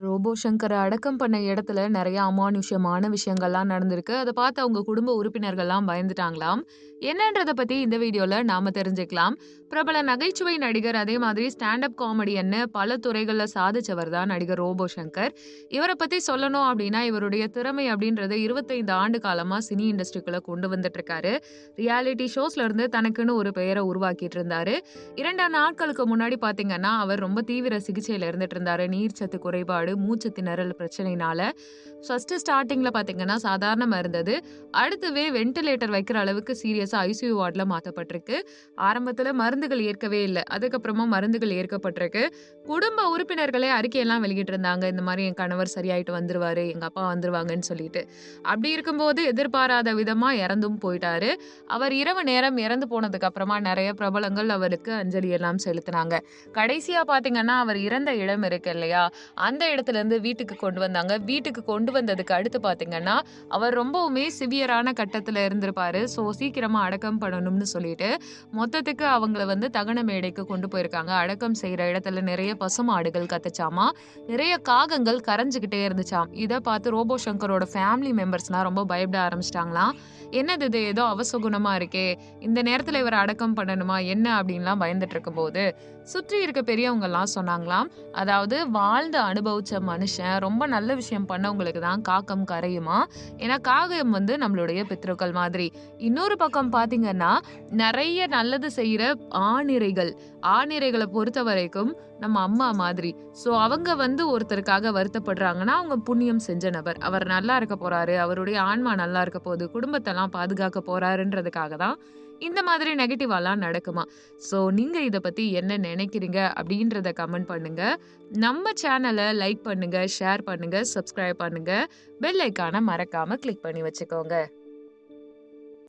Robot சங்கரை அடக்கம் பண்ண இடத்துல நிறைய அமானுஷ்யமான விஷயங்கள்லாம் நடந்திருக்கு. அதை பார்த்து அவங்க குடும்ப உறுப்பினர்கள்லாம் பயந்துட்டாங்களாம். என்னன்றத பத்தி இந்த வீடியோல நாம தெரிஞ்சுக்கலாம். பிரபல நகைச்சுவை நடிகர், அதே மாதிரி ஸ்டாண்ட் அப் காமெடியன்னு பல துறைகளில் சாதிச்சவர் தான் நடிகர் ரோபோ சங்கர். இவரை பத்தி சொல்லணும் அப்படின்னா இவருடைய திறமை அப்படின்றது இருபத்தைந்து ஆண்டு காலமா சினி இண்டஸ்ட்ரிக்குள்ள கொண்டு வந்துட்டு இருக்காரு. ரியாலிட்டி ஷோஸ்ல இருந்து தனக்குன்னு ஒரு பெயரை உருவாக்கிட்டு இருந்தாரு. இரண்டு நாட்களுக்கு முன்னாடி பார்த்தீங்கன்னா, அவர் ரொம்ப தீவிர சிகிச்சையில இருந்துட்டு இருந்தாரு. நீர்ச்சத்து குறைபாடு, மூச்சு திணறல் பிரச்சனைனால ஃபஸ்ட்டு ஸ்டார்டிங்கில் பார்த்தீங்கன்னா, சாதாரணமாக இருந்தது. அடுத்தவே வென்டிலேட்டர் வைக்கிற அளவுக்கு சீரியஸாக ஐசியூ வார்டில் மாற்றப்பட்டிருக்கு ஆரம்பத்தில் மருந்துகள் ஏற்கவே இல்லை அதுக்கப்புறமா மருந்துகள் ஏற்கப்பட்டிருக்கு. குடும்ப உறுப்பினர்களே அறிக்கையெல்லாம் வெளியிட்டிருந்தாங்க. இந்த மாதிரி என் கணவர் சரியாயிட்டு வந்துருவாரு. எங்க அப்பா வந்துருவாங்கன்னு சொல்லிட்டு. அப்படி இருக்கும்போது எதிர்பாராத விதமா இறந்தும் போயிட்டாரு. அவர் இரவு நேரம் இறந்து போனதுக்கு அப்புறமா நிறைய பிரபலங்கள் அவருக்கு அஞ்சலி எல்லாம் செலுத்தினாங்க கடைசியா பார்த்தீங்கன்னா, அவர் இறந்த இடம் இருக்கு இல்லையா? அந்த இடத்துலருந்து வீட்டுக்கு கொண்டு வந்தாங்க. வீட்டுக்கு கொண்டு வந்ததுக்கு அடுத்து பார்த்தீங்கன்னா, அவர் ரொம்பவுமே சிவியரான கட்டத்தில் இருந்திருப்பாரு. ஸோ சீக்கிரமாக அடக்கம் பண்ணணும்னு சொல்லிட்டு, மொத்தத்துக்கு அவங்கள வந்து தகன மேடைக்கு கொண்டு போயிருக்காங்க. அடக்கம் செய்கிற இடத்துல நிறைய பசுமாடுகள் கத்துச்சாமா நிறைய காகங்கள் கரைஞ்சிக்கிட்டே இருந்துச்சாம். இதை பார்த்து ரோபோ சங்கரோட ஃபேமிலி மெம்பர்ஸ்லாம் ரொம்ப பயப்பட ஆரம்பிச்சிட்டாங்களாம் என்னது இது? ஏதோ அவசகுணமாக இருக்கே! இந்த நேரத்தில் இவர் அடக்கம் பண்ணணுமா? என்ன? அப்படின்லாம் பயந்துட்டு இருக்கும்போது, சுற்றி இருக்க பெரியவங்கெல்லாம் சொன்னாங்களாம். அதாவது வாழ்ந்த அனுபவத்தை அனுபவிச்ச மனுஷன் ரொம்ப நல்ல விஷயம் பண்ணவங்களுக்கு தான் காகம் கரையுமா ஏன்னா காகம் வந்து நம்மளுடைய பித்ருக்கள் மாதிரி. இன்னொரு பக்கம் பார்த்தீங்கன்னா, நிறைய நல்லது செய்கிற ஆணிரைகள். பொறுத்த வரைக்கும் நம்ம அம்மா மாதிரி. ஸோ அவங்க வந்து ஒருத்தருக்காக வருத்தப்படுறாங்கன்னா, அவங்க புண்ணியம் செஞ்ச நபர். அவர் நல்லா இருக்க போகிறாரு அவருடைய ஆன்மா நல்லா இருக்க போகுது குடும்பத்தெல்லாம் பாதுகாக்க போகிறாருன்றதுக்காக தான் இந்த மாதிரி நெகட்டிவாலாம் நடக்குமா? ஸோ நீங்கள் இதை பற்றி என்ன நினைக்கிறீங்க அப்படின்றத கமெண்ட் பண்ணுங்கள் நம்ம சேனலை லைக் பண்ணுங்கள் ஷேர் பண்ணுங்கள் சப்ஸ்கிரைப் பண்ணுங்கள் பெல் ஐக்கானை மறக்காமல் கிளிக் பண்ணி வச்சுக்கோங்க.